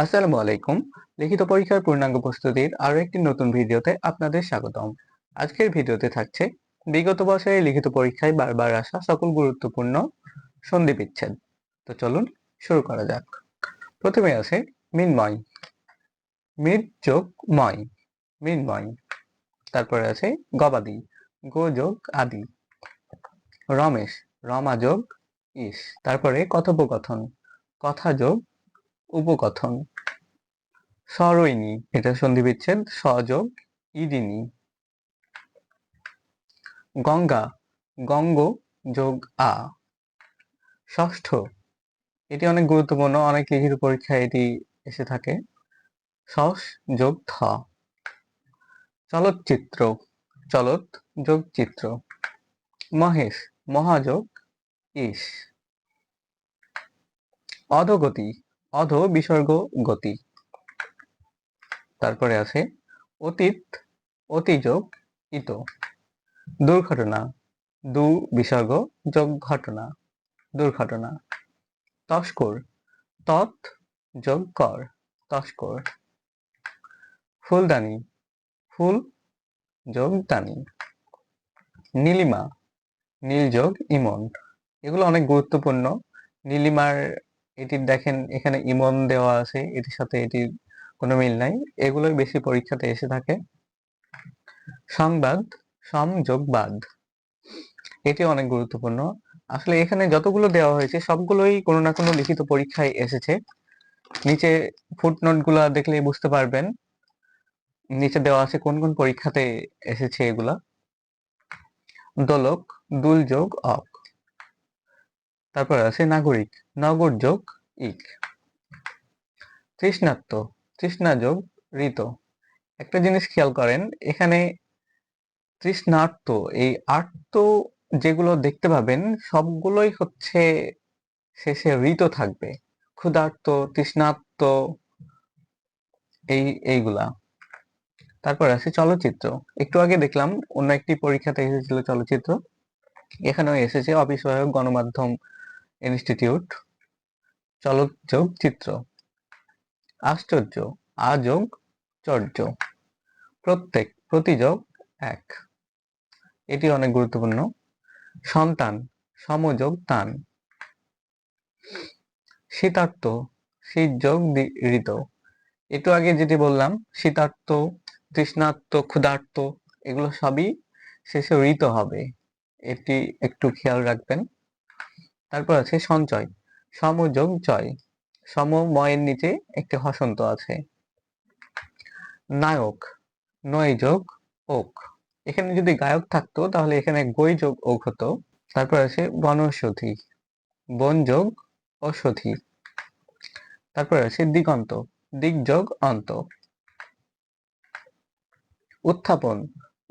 আসসালামু আলাইকুম। লিখিত পরীক্ষার পূর্ণাঙ্গ প্রস্তুতির আরও একটি নতুন ভিডিওতে আপনাদের স্বাগতম। আজকের ভিডিওতে থাকছে, বিগত বছরে লিখিত পরীক্ষায় বারবার আসা সকল গুরুত্বপূর্ণ সন্ধি বিচ্ছেদ। তো চলুন শুরু করা যাক। প্রথমে আছে, মিনময়। মৃদ যোগ ময় মিনময়। তারপরে আছে, গবাদি। গো যোগ আদি রমেশ। রমা যোগ ইস তারপরে কথোপকথন। কথা যোগ উপকথন। সরৈনী এটা সন্ধি বিচ্ছেদ সযোগ ইদিনী গঙ্গা, গঙ্গ যোগ আ। ষষ্ঠ, এটি অনেক গুরুত্বপূর্ণ, অনেক লিখিত পরীক্ষায় এটি এসে থাকে। সস যোগ থ। চলচ্চিত্র চলত যোগ চিত্র। মহেশ, মহাযোগ ইস অধগতি অধ বিসর্গ গতি। তারপরে আছে অতীত অতিযোগ ইত। দুর্ঘটনা, দু বিসর্গ, যোগ ঘটনা, দুর্ঘটনা। তস্কর, তৎ, যোগ কর, তস্কর। ফুলদানি, ফুল, যোগ দানি। নীলিমা, নীল যোগ ইমন। এগুলো অনেক গুরুত্বপূর্ণ। নীলিমার এটির দেখেন, এখানে ইমন দেওয়া আছে, এটির সাথে এটির কোনো মিল নাই। এগুলোই বেশি পরীক্ষাতে এসে থাকে। সংবাদ সংযোগ বাদ এটি অনেক গুরুত্বপূর্ণ। আসলে এখানে যতগুলো দেওয়া হয়েছে, সবগুলোই কোনো না কোনো লিখিত পরীক্ষায় এসেছে। নিচে ফুটনোটগুলা দেখলে বুঝতে পারবেন, নিচে দেওয়া আছে কোন কোন পরীক্ষাতে এসেছে এগুলা। দোলক, দুলযোগ অক তারপর আছে নাগরিক, নগর যোগ ইক। তৃষ্ণাত্ম, তৃষ্ণা যোগ ঋত। একটা জিনিস খেয়াল করেন, এখানে তৃষ্ণার্ত এই আর্ত যেগুলো দেখতে পাবেন, সবগুলোই হচ্ছে শেষে ঋত থাকবে। ক্ষুধার্ত তৃষ্ণার্ত এই, এইগুলা। তারপর আছে চলচ্চিত্র। একটু আগে দেখলাম, অন্য একটি পরীক্ষাতে এসেছিল চলচ্চিত্র। এখানেও এসেছে, অফিস গণমাধ্যম ইনস্টিটিউট চলচ্যোগ চিত্র আশ্চর্য আযোগ চর্য। প্রত্যেক প্রতিযোগ এক। এটি অনেক গুরুত্বপূর্ণ। সন্তান, সমযোগ তান শীতার্থ, শীতযোগ ঋত একটু আগে যেটি বললাম, শীতার্থ তৃষ্ণার্ত ক্ষুধার্ত এগুলো সবই শেষে ঋত হবে। এটি একটু খেয়াল রাখবেন। তারপর আছে সঞ্চয়। সমযোগ জয়। সমময়ের নিচে একটি হসন্ত আছে। নায়ক নয় যোগ ওক। এখানে যদি গায়ক থাকতো, তাহলে এখানে গই যোগ ওক হতো। তারপর আছে বনৌষধি বন যোগ ঔষধি তারপর আছে দিগন্ত দিক যোগ অন্ত। উত্থাপন,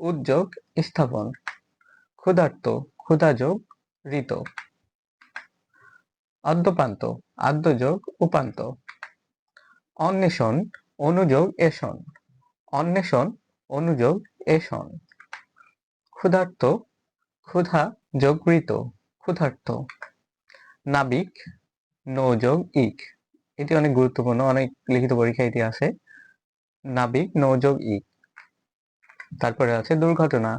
উদ্যোগ, স্থাপন। ক্ষুধার্ত ক্ষুধা যোগ ঋত। আদ্যপান্ত, আদ্যযোগ, উপান্ত। অন্বেষণ, অনুযোগ এসন অন্বেষণ, অনুযোগ এসন ক্ষুধার্ত, ক্ষুধা যোগ ঋত ক্ষুধার্ত। নাবিক, নৌযোগ, ইক। এটি অনেক গুরুত্বপূর্ণ, অনেক লিখিত পরীক্ষা এটি আছে। নাবিক, নৌযোগ, ইক। তারপরে আছে দুর্ঘটনা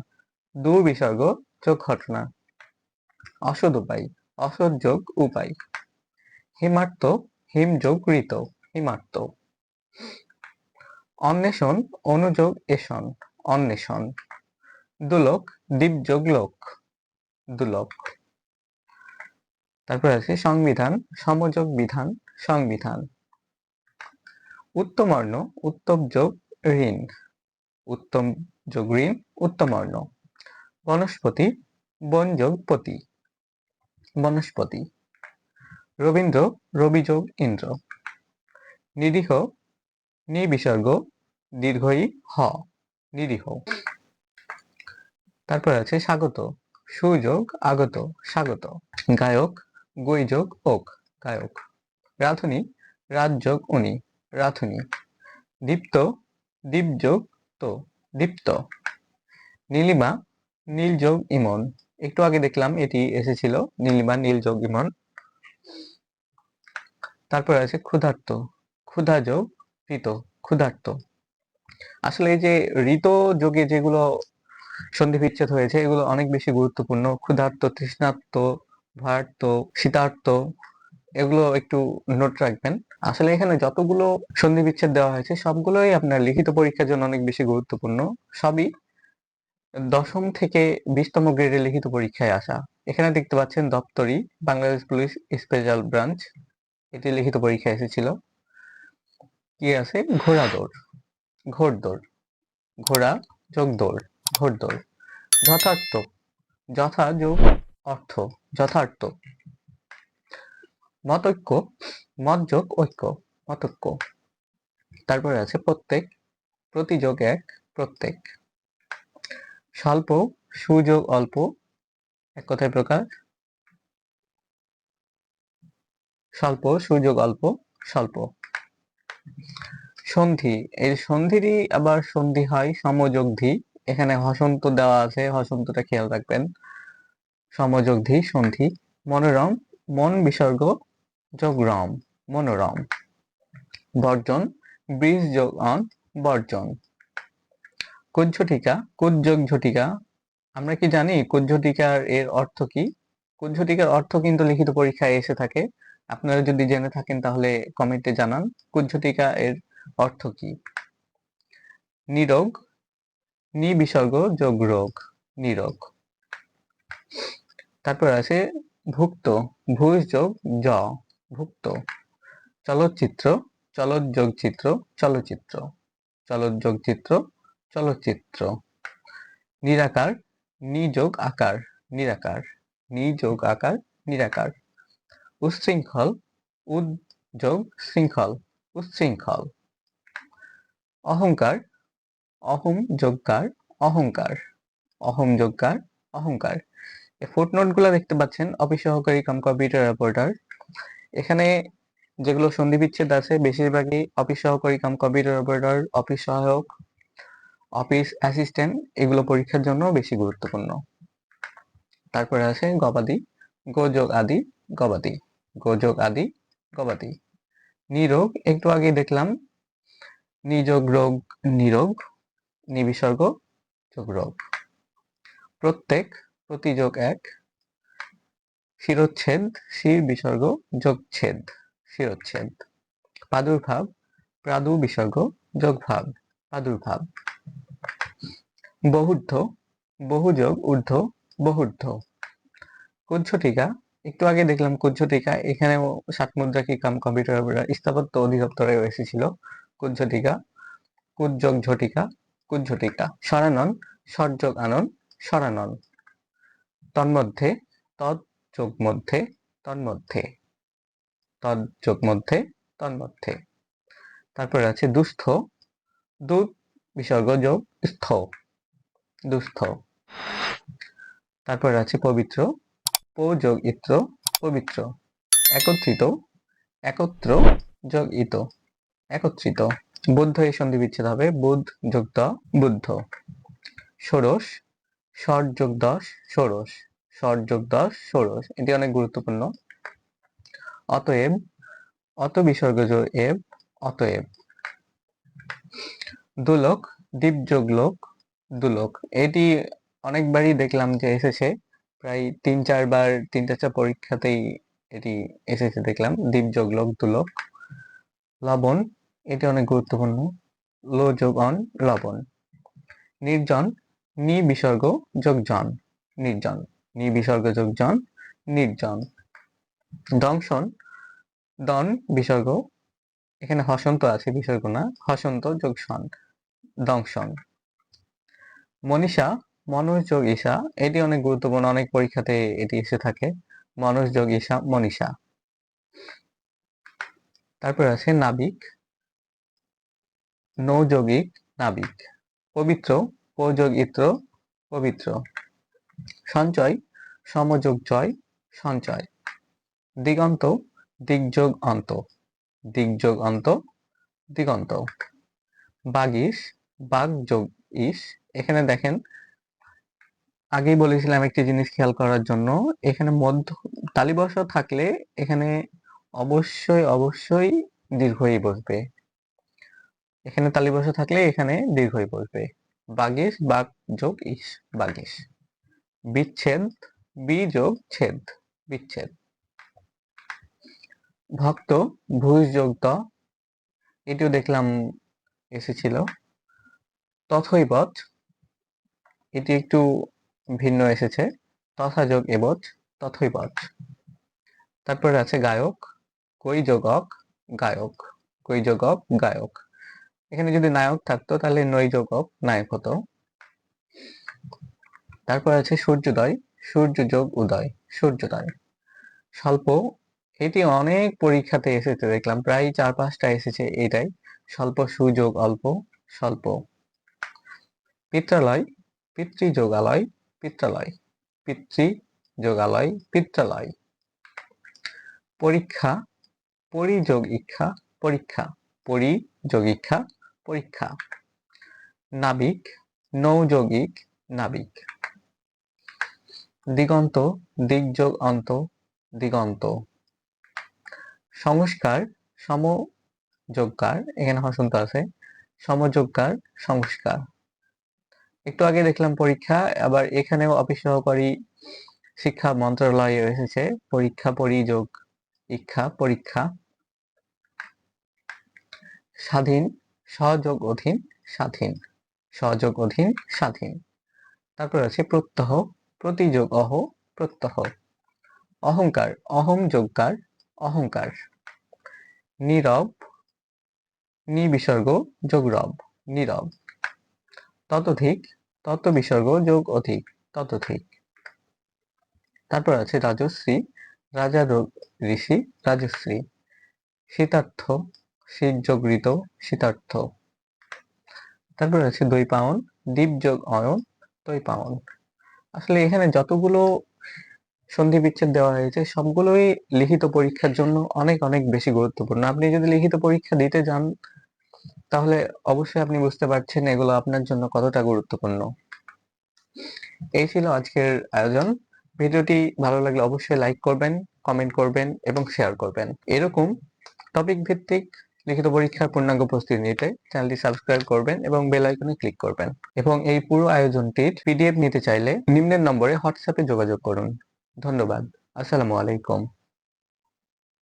দু বিসর্গ যোগ ঘটনা। অসদ উপায় অসৎ যোগ উপায়। হিমার্ত হিম যোগ ঋত হিমার্ত অন্বেষণ, অনুযোগ এসন অন্বেষণ। দুলোক দ্বীপ যোগ লোক। দুলোক। তারপর আছে সংবিধান, সমযোগ বিধান, সংবিধান। উত্তমর্ণ উত্তম যোগ ঋণ। উত্তম যোগ ঋণ, উত্তমর্ণ। বনস্পতি বন যোগ পতি বনস্পতি। রবীন্দ্র, রবিযোগ, ইন্দ্র। নিরীহ, নিবিসর্গ, দীর্ঘই হ, নিরীহ। তারপর আছে স্বাগত, সুযোগ, আগত, স্বাগত। গায়ক, গৈযোগ, ওক, গায়ক। রাধুনি, রাজযোগ, উনি, রাধুনি। দীপ্ত, দীপযোগ, তো, দীপ্ত। নীলিমা, নীলযোগ, ইমন। একটু আগে দেখলাম এটি এসেছিল নীলিমা নীলযোগ ইমন তারপর আছে ক্ষুধার্ত ক্ষুধা যোগ ঋত ক্ষুধার্ত। আসলে এই যে ঋত যোগে যেগুলো সন্ধি বিচ্ছেদ হয়েছে, এগুলো অনেক বেশি গুরুত্বপূর্ণ। ক্ষুধার্ত, তৃষ্ণার্ত, ভারার্ত, শীতার্ত, এগুলো একটু নোট রাখবেন। আসলে এখানে যতগুলো সন্ধি বিচ্ছেদ দেওয়া হয়েছে, সবগুলোই আপনার লিখিত পরীক্ষার জন্য অনেক বেশি গুরুত্বপূর্ণ। সবই দশম থেকে বিশতম গ্রেডে লিখিত পরীক্ষায় আসা। এখানে দেখতে পাচ্ছেন দপ্তরি, বাংলাদেশ পুলিশ স্পেশাল ব্রাঞ্চ এটি লিখিত পরীক্ষা এসেছিল। কি আছে? ঘোড়া দৌড়, ঘোড় দৌড়, ঘোড়া যোগ দৌড়, ঘোড় দৌড়। যথার্থ যথা যোগ অর্থ, যথার্থ। মতৈক্য, মত যোগ ঐক্য, মতৈক্য। তারপরে আছে প্রত্যেক, প্রতিযোগ এক, প্রত্যেক। স্বল্প, সুযোগ অল্প, এক কথায় প্রকাশ। স্বল্প, সুযোগ অল্প, স্বল্প। সন্ধি, এই সন্ধিরই আবার সন্ধি হয় সমযোগধি এখানে হসন্ত দেওয়া আছে, হসন্তটা খেয়াল রাখবেন। সমযোগধি সন্ধি। মনোরম, মন বিসর্গ যোগ রম মনোরম। বর্জন, বীজ যোগ অন, বর্জন। কুজ্ঝটিকা কুজ্যোগ ঝটিকা? আমরা কি জানি কুজ্ঝটিকার এর অর্থ কি? কুজ্ঝটিকার অর্থ কিন্তু লিখিত পরীক্ষায় এসে থাকে। আপনারা যদি জেনে থাকেন তাহলে কমেন্টে জানান কুজ্ঝটিকা এর অর্থ কি। নিরোগ নি বিসর্গ যোগ রোগ, নিরোগ। তারপর আছে ভুক্ত, ভুজ যোগ জ, ভুক্ত। চলচ্চিত্র চলৎ যোগ চিত্র চলচ্চিত্র। চলৎ যোগ চিত্র চলচ্চিত্র। নিরাকার, নিযোগ আকার, নিরাকার, নিযোগ আকার, নিরাকার। উচ্ছৃঙ্খল, উদ্যোগ শৃঙ্খল, উচ্ছৃঙ্খল। অহংকার, অহম যোগকার, অহংকার। অহম যোগকার, অহংকার। এই ফুটনোটগুলো দেখতে পাচ্ছেন অফিস সহকারী কাম কম্পিউটার অপারেটর এখানে যেগুলো সন্ধি বিচ্ছেদ আছে, বেশিরভাগই অফিস সহকারী কাম কম্পিউটার অপারেটর অফিস সহায়ক অফিস অ্যাসিস্ট্যান্ট এগুলো পরীক্ষার জন্য বেশি গুরুত্বপূর্ণ। তারপরে আছে গবাদি গোযোগ আদি, গবাদি গোযোগ আদি, গবাদি। নিরোগ, একটু আগে দেখলাম। নিযোগ রোগ, নিরোগ, নিবিসর্গ, যোগ রোগ। প্রত্যেক, প্রতিযোগ এক। শিরোচ্ছেদ, শির বিসর্গ, যোগচ্ছেদ, শিরোচ্ছেদ। প্রাদুর্ভাব প্রাদু বিসর্গ যোগভাব, প্রাদুর্ভাব। বহুর্ধ বহুযোগ, ঊর্ধ্ব বহুর্ধ কুজ্ঝটিকা, একটু আগে দেখলাম কুজ্ঝটিকা, এখানেও সাত মুদ্রা কি কাম কম্পিউটার স্থাপত্য অধিদপ্তরে এসেছিল। কুজ্ঝটিকা কুজ্যোগ ঝটিকা, কুজ্ঝটিকা। সরানন সরযোগ আনন সরানন তন্মধ্যে, তৎযোগ মধ্যে, তন্মধ্যে। তৎযোগ মধ্যে, তন্মধ্যে। তারপরে আছে দুস্থ দুধ বিসর্গ যোগ স্থ। দুস্থ। তারপর আছে পবিত্র প যোগ ইত্র পবিত্র। একত্রিত, একত্র যোগ ইত একত্রিত। বুদ্ধ এই সন্ধি বিচ্ছেদ হবে, বুধ যোগ দ বুদ্ধ। ষোড়শ ষট যোগ দশ, ষোড়শ। ষট যোগ দশ, ষোড়শ। এটি অনেক গুরুত্বপূর্ণ। অতএব, অত বিসর্গ যোগ এব, অতএব। দুলোক দ্বীপ যোগ লোক দুলোক। এটি অনেকবারই দেখলাম যে এসেছে। প্রায় তিন, চারবার, তিন, চারটা পরীক্ষাতেই এটি এসেছে দেখলাম। দ্বীপ যোগ লোক, দুলোক। লবণ, এটি অনেক গুরুত্বপূর্ণ। লো যোগ অন, লবণ। নির্জন নি বিসর্গ যোগ জন। নির্জন নি বিসর্গ যোগ জন, নির্জন। দংশন, দন, বিসর্গ। এখানে হসন্ত আছে, বিসর্গ না। হসন্ত যোগ সন, দংশন। মনীষা, মনোজ যোগ ঈশা, এটি অনেক গুরুত্বপূর্ণ, অনেক পরীক্ষাতে এটি এসে থাকে। মনোজ যোগ ঈশা, মনীষা। তারপর আছে নাবিক, নৌযোগিক নাবিক, পবিত্র পযোগ ইত্র পবিত্র। সঞ্চয়, সমযোগ জয়, সঞ্চয়। দিগন্ত, দিগযোগ অন্ত। দিগযোগ অন্ত, দিগন্ত। বাগিস বাগ যোগ ইস এখানে দেখেন, আগেই বলেছিলাম একটি জিনিস খেয়াল করার জন্য, এখানে মধ্য, তালিবর্ষ থাকলে এখানে অবশ্যই অবশ্যই দীর্ঘই বসবে। এখানে তালি বসা থাকলে এখানে দীর্ঘই বসবে। বাগিস বাগ যোগ ইস বাগিস বিচ্ছেদ, বি যোগ ছেদ, বিচ্ছেদ। ভক্ত, ভুজ যোগ ত, এটিও দেখলাম এসেছিল। তথৈবচ এটি একটু ভিন্ন এসেছে। তথা যোগ এবচ তথৈবচ তারপরে আছে গায়ক, কই যোগক, গায়ক, কই যোগক, গায়ক। এখানে যদি নায়ক থাকতো, তাহলে নৈ যোগক, নায়ক হতো। তারপর আছে সূর্যোদয়, সূর্য যোগ উদয়, সূর্যোদয়। স্বল্প, এটি অনেক পরীক্ষাতে এসেছে, দেখলাম প্রায় চার পাঁচটা এসেছে এটাই স্বল্প, সুযোগ, অল্প, স্বল্প। পিত্রালয় পিতৃ যোগালয় পিত্রালয় পিতৃ যোগালয় পিত্রালয়। পরীক্ষা পরিযোগ ইচ্ছা পরীক্ষা পরিযোগ ইচ্ছা পরীক্ষা। নাবিক, নৌযোগিক, নাবিক। দিগন্ত, দিগযোগ অন্ত, দিগন্ত। সংস্কার, সমযোগকার, এখানে হসন্ত আছে। সমযোগকার, সংস্কার। একটু আগে দেখলাম পরীক্ষা, আবার এখানেও অফিস সহকারী শিক্ষা মন্ত্রণালয়ে এসেছে, পরীক্ষা পরিযোগ ইচ্ছা পরীক্ষা। স্বাধীন, সহযোগ অধীন, স্বাধীন, সহযোগ অধীন, স্বাধীন। তারপর আছে প্রত্যহ, প্রতিযোগ অহ, প্রত্যহ। অহংকার, অহং যোগকার, অহংকার। নীরব নি বিসর্গ যোগ রব নীরব। ততোধিক তত বিসর্গ যোগ অধিক ততোধিক তারপর আছে রাজশ্রী, রাজা ঋষি, রাজশ্রী। শীতার্থ, শীত শীতার্থ। তারপর আছে দই পাউন দ্বীপ যোগ অয়ন, দই পাউন আসলে এখানে যতগুলো সন্ধি বিচ্ছেদ দেওয়া হয়েছে, সবগুলোই লিখিত পরীক্ষার জন্য অনেক অনেক বেশি গুরুত্বপূর্ণ। আপনি যদি লিখিত পরীক্ষা দিতে যান তাহলে অবশ্যই আপনি বুঝতে পারছেন এগুলো আপনার জন্য কতটা গুরুত্বপূর্ণ। এই ছিল আজকের আয়োজন। ভিডিওটি ভালো লাগলে অবশ্যই লাইক করবেন কমেন্ট করবেন এবং শেয়ার করবেন। এরকম টপিক ভিত্তিক লিখিত পরীক্ষার পূর্ণাঙ্গ প্রস্তুতি নিতে চ্যানেলটি সাবস্ক্রাইব করবেন এবং বেল আইকনে ক্লিক করবেন এবং এই পুরো আয়োজনটির পিডিএফ নিতে চাইলে নিম্নের নম্বরে হোয়াটসঅ্যাপে যোগাযোগ করুন। ধন্যবাদ। আসসালামু আলাইকুম।